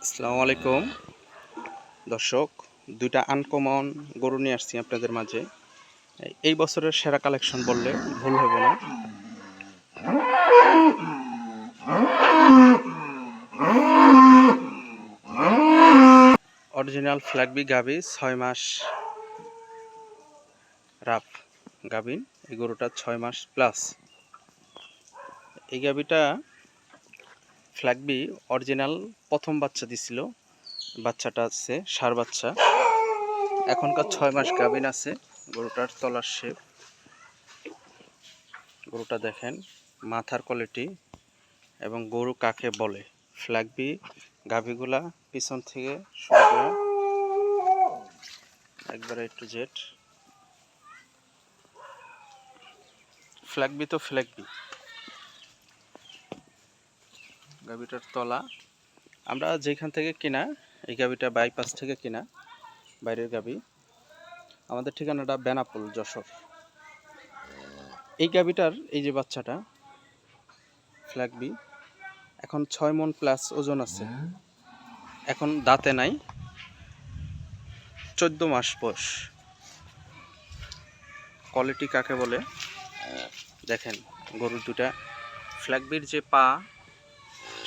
আসসালামু আলাইকুম। দর্শক, দুইটা আনকমন গরু নিয়ে আসছি আপনাদের মাঝে। এই- বছরের সেরা কালেকশন বললে ভুল হবে না। অরিজিনাল ফ্ল্যাগবি গাবি ছয় মাস রাপ গাবিন। এই গরুটা ছয় মাস প্লাস এই গাবিটা ফ্ল্যাগবি অরিজিনাল প্রথম বাচ্চা দিছিল। বাচ্চাটা আছে, সার বাচ্চা। এখনকার ছয় মাস গাভিন আছে, গরুটার তলার শেপ গরুটা দেখেন, মাথার কোয়ালিটি এবং গরু কাকে বলে। ফ্ল্যাগবি গাভিগুলা পিছন থেকে শুরু করে একবারে একটু জেট ফ্ল্যাগবি তো ফ্ল্যাগবি গাভিটার তলা। আমরা যেখান থেকে কিনা, এই গাভিটা বাইপাস থেকে কিনা, বাইরের গাভি। আমাদের ঠিকানাটা বেনাপুল, যশোর। এই গাভিটার, এই যে বাচ্চাটা ফ্ল্যাগবি এখন ছয় মন প্লাস ওজন আছে। এখন দাঁতে নাই, চোদ্দ মাস বয়স। কোয়ালিটি কাকে বলে? দেখেন, গরুর দুটা ফ্ল্যাগবির যে পা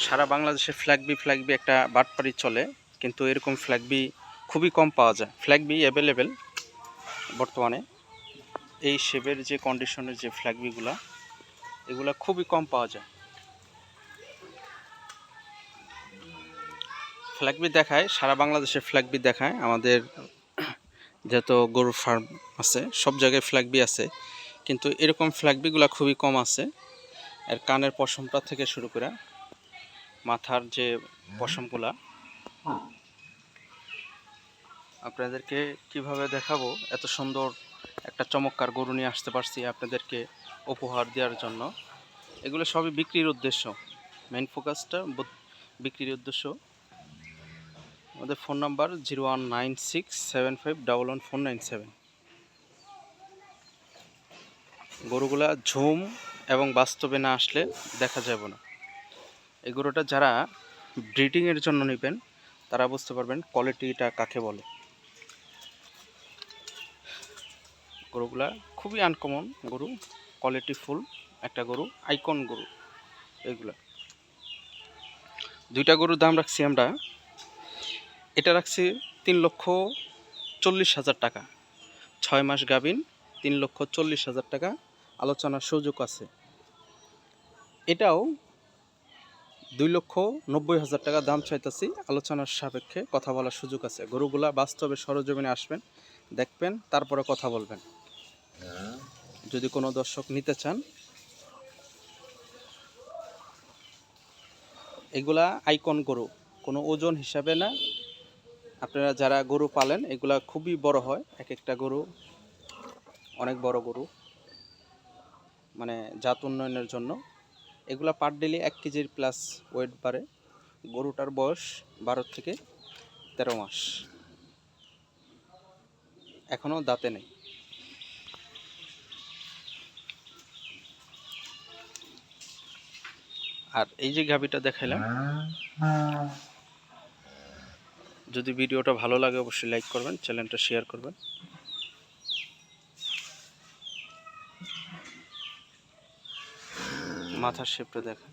সারা বাংলাদেশে ফ্ল্যাগবি ফ্ল্যাগবি একটা বাটপাড়ি চলে, কিন্তু এরকম ফ্ল্যাগবি খুবই কম পাওয়া যায়। ফ্ল্যাগবি অ্যাভেলেবেল বর্তমানে। এই শেপের যে কন্ডিশনের যে ফ্ল্যাগবিগুলা এগুলা খুবই কম পাওয়া যায়। ফ্ল্যাগবি দেখায়, সারা বাংলাদেশে ফ্ল্যাগবি দেখায়। আমাদের যত গরুর ফার্ম আছে, সব জায়গায় ফ্ল্যাগবি আছে। কিন্তু এরকম ফ্ল্যাগবিগুলা খুবই কম আছে। আর কানের পশমটা থেকে শুরু করে মাথার যে পশমগুলা আপনাদেরকে কীভাবে দেখাবো? এত সুন্দর একটা চমৎকার গরু নিয়ে আসতে পারছি আপনাদেরকে উপহার দেওয়ার জন্য। এগুলো সবই বিক্রির উদ্দেশ্য। মেন ফোকাসটা বিক্রির উদ্দেশ্য। আমাদের phone number zero one nine six seven five double one four nine seven গরুগুলা ঝুম এবং বাস্তবে না আসলে দেখা যাবে না। এই গরুটা যারা ব্রিডিংয়ের জন্য নেবেন, তারা বুঝতে পারবেন কোয়ালিটিটা কাকে বলে। গরুগুলা খুবই আনকমন গরু কোয়ালিটি ফুল একটা গরু আইকন গরু এগুলা। দুইটা গরুর দাম রাখছি আমরা, এটা রাখছি তিন লক্ষ চল্লিশ হাজার টাকা। ছয় মাস গাভিন, তিন লক্ষ চল্লিশ হাজার টাকা, আলোচনার সুযোগ আছে। এটাও দুই লক্ষ নব্বই হাজার টাকা দাম চাইতেছি। আলোচনার সাপেক্ষে কথা বলার সুযোগ আছে। গরুগুলা বাস্তবে সরজমিনে আসবেন, দেখবেন, তারপরে কথা বলবেন। যদি কোনো দর্শক নিতে চান, এগুলা আইকন গরু, কোনো ওজন হিসাবে না। আপনারা যারা গরু পালেন, এগুলা খুবই বড় হয়। এক একটা গরু, অনেক বড় গরু মানে জাত উন্নয়নের জন্য। এগুলা পার ডেলি এক কেজির প্লাস ওয়েট বাড়ে। গরুটার বয়স বারো থেকে তেরো মাস। এখনও দাঁতে নেই। আর এই যে গাভিটা দেখাইলাম, যদি ভিডিওটা ভালো লাগে অবশ্যই লাইক করবেন চ্যানেলটা শেয়ার করবেন। মাথার শেপটা দেখেন